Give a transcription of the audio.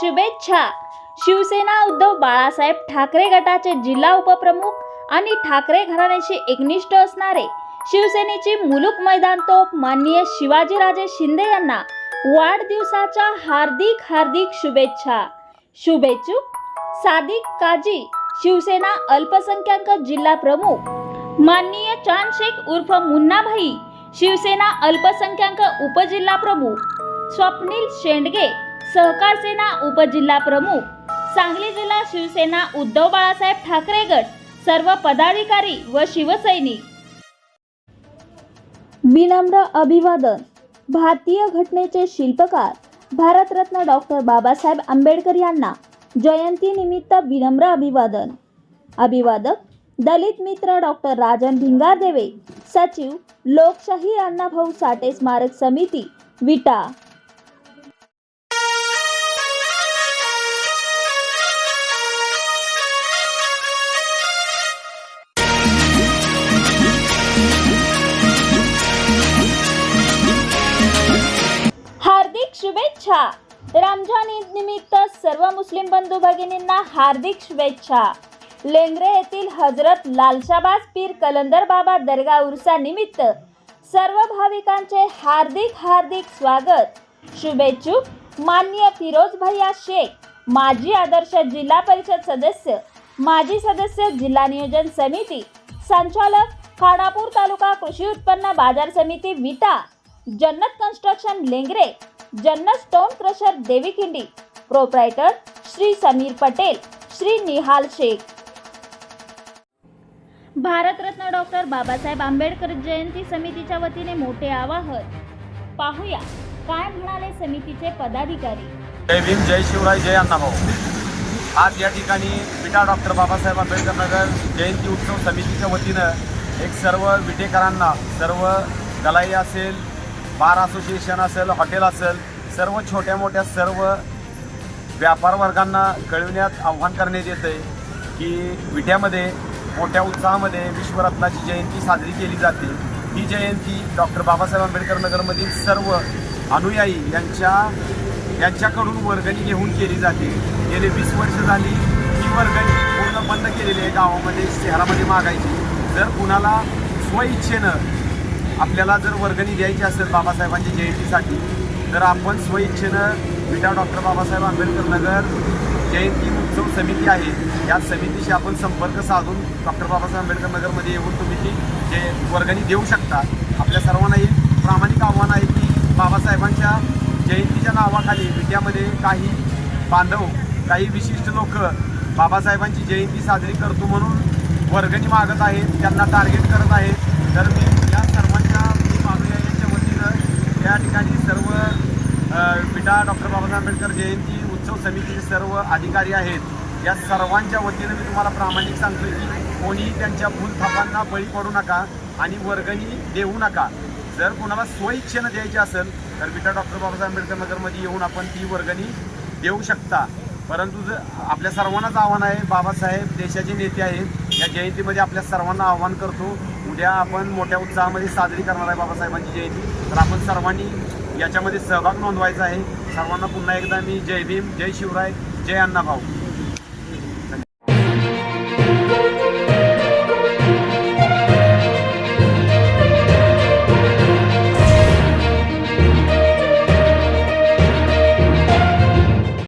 शुभेच्छा. शिवसेना उद्धव बाळासाहेब ठाकरे गटाचे जिल्हा उपप्रमुख आणि ठाकरे घराण्याशी एकनिष्ठ असणारे शिवसेनेची मुलुक मैदान तोप माननीय शिवाजीराजे शिंदे यांना वाढदिवसाच्या हार्दिक हार्दिक शुभेच्छा. शुभेच्छुक सादिक काजी शिवसेना अल्पसंख्याक जिल्हा प्रमुख. माननीय चांद शेख उर्फ मुन्नाभाई शिवसेना अल्पसंख्याक उपजिल्हा प्रमुख. स्वप्नील शेंडगे सहकार सेना उपजिल्हा प्रमुख सांगली जिल्हा शिवसेना उद्धव बाळासाहेब ठाकरे गट सर्व पदाधिकारी व शिवसैनिक. विनम्र अभिवादन. भारतीय घटनेचे शिल्पकार भारतरत्न डॉक्टर बाबासाहेब आंबेडकर यांना जयंतीनिमित्त विनम्र अभिवादन. अभिवादक दलित मित्र डॉक्टर राजन भिंगारदेवे सचिव लोकशाही अण्णाभाऊ साठे स्मारक समिती विटा. शुभेच्छा. रमजान ईद निमित्त सर्व मुस्लिम बंधू भगिनींना हार्दिक शुभेच्छा. लेंगरे येथील हजरत लालशाबाज पीर कलंदर बाबा दर्गा उर्सा निमित्त सर्व भाविकांचे हार्दिक हार्दिक स्वागत. शुभेच्छुक मान्य फिरोज भैया शेख माजी आदर्श जिल्हा परिषद सदस्य माजी सदस्य जिल्हा नियोजन समिती संचालक खानापूर तालुका कृषी उत्पन्न बाजार समिती विटा Jannat construction Lengare Jannat stone crusher Devikhindi proprietor Shri Samir Patel Shri Nihal Shaikh. Bharat Ratna doctor Babasaheb Ambedkar जयंती समितीच्या वतीने मोठे आवाहन. पाहूया काय म्हणाले समितीचे पदाधिकारी? जय भीम जय शिवराय जय अण्णाभाऊ आज या ठिकाणी विटा डॉक्टर बाबासाहेब आंबेडकर नगर जयंती उत्सव समितीच्या वतीनं एक सर्व विटेकरांना सर्व दलाई असेल बार असोसिएशन असेल हॉटेल असेल सर्व छोट्या मोठ्या सर्व व्यापार वर्गांना कळविण्यात आव्हान करण्यात येतं आहे की विट्यामध्ये मोठ्या उत्साहामध्ये विश्वरत्नाची जयंती साजरी केली जाते. ही जयंती डॉक्टर बाबासाहेब आंबेडकर नगरमधील सर्व अनुयायी यांच्या यांच्याकडून वर्गणी घेऊन केली जाते. गेले वीस वर्ष झाली ही वर्गणी पूर्ण बंद केलेली आहे गावामध्ये शहरामध्ये मागायची. जर कुणाला स्वइच्छेनं आपल्याला जर वर्गणी द्यायची असेल बाबासाहेबांच्या जयंतीसाठी तर आपण स्वइच्छेनं विटा डॉक्टर बाबासाहेब आंबेडकर नगर जयंती उत्सव समिती आहे. या समितीशी आपण संपर्क साधून डॉक्टर बाबासाहेब आंबेडकर नगरमध्ये येऊन तुम्ही ती जे वर्गणी देऊ शकता. आपल्या सर्वांना एक प्रामाणिक आव्हान आहे की बाबासाहेबांच्या जयंतीच्या नावाखाली विट्यामध्ये काही बांधव काही विशिष्ट लोक बाबासाहेबांची जयंती साजरी करतो म्हणून वर्गणी मागत आहेत त्यांना टार्गेट करत आहेत. तर मी या सर्वांच्या मी मागण्या यांच्या वतीनं या ठिकाणी सर्व अ, विटा डॉक्टर बाबासाहेब आंबेडकर जयंती उत्सव समितीचे सर्व अधिकारी आहेत. या सर्वांच्या वतीनं मी तुम्हाला प्रामाणिक सांगतो की कोणी त्यांच्या फुलथापांना बळी पडू नका आणि वर्गणी देऊ नका. जर कोणाला स्वइच्छेनं द्यायची असेल तर बिटा डॉक्टर बाबासाहेब आंबेडकर नगरमध्ये येऊन आपण ती वर्गणी देऊ शकता. परंतु जर आपल्या सर्वांनाच आव्हान आहे बाबासाहेब देशाचे नेते आहेत या जयंतीमध्ये आपल्या सर्वांना आव्हान करतो. उद्या आपण मोठ्या उत्साहामध्ये साजरी करणार आहे बाबासाहेबांची जयंती. तर आपण सर्वांनी याच्यामध्ये सहभाग नोंदवायचा आहे. सर्वांना पुन्हा एकदा मी जय भीम जय शिवराय जय अण्णाभाऊ.